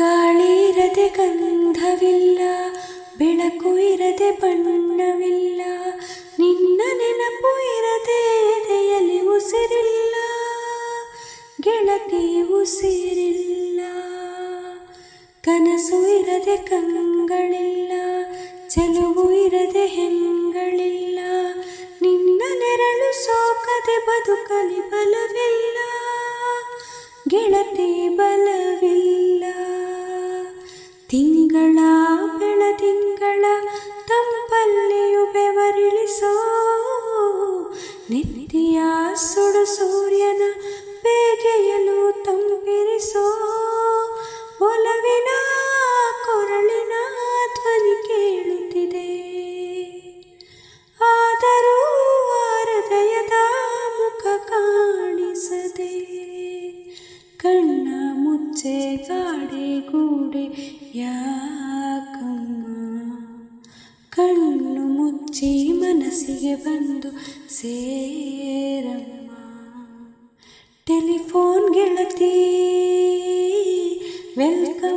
ಗಾಳಿ ಇರದೆ ಗಂಧವಿಲ್ಲ, ಬೆಳಕು ಇರದೆ ಬಣ್ಣವಿಲ್ಲ, ನಿನ್ನ ನೆನಪು ಇರದೆ ಎದೆಯಲ್ಲಿ ಉಸಿರಿಲ್ಲ, ಗೆಳತಿ ಉಸಿರಿಲ್ಲ, ಕನಸು ಇರದೆ ಕಂಗಳಿಲ್ಲ, ಚೆಲುವು ಇರದೆ ಹೆಂಗಳಿಲ್ಲ, ನಿನ್ನ ನೆರಳು ಸೋಕದೆ ಬದುಕಲಿ ಬಲವಿಲ್ಲ. ತಿಂಗಳ ಬೆಳದಿಂಗಳ ತಂಪಲ್ಲಿಯು ಬೆವರಿಳಿಸೋ. ನಿತ್ಯ ಸುಡು ಸೂರ್ಯನ ಬೇಗೆಯಲು ಮುಚ್ಚೆ ಗಾಡೆ ಗೂಡೆ ಯಾಕಮ್ಮ ಕಣ್ಣು ಮುಚ್ಚಿ ಮನಸ್ಸಿಗೆ ಬಂದು ಸೇರಮ್ಮ ಟೆಲಿಫೋನ್ ಗೆಳತಿ ವೆಲ್ಕಮ್ ವೆಲ್ಕಮ್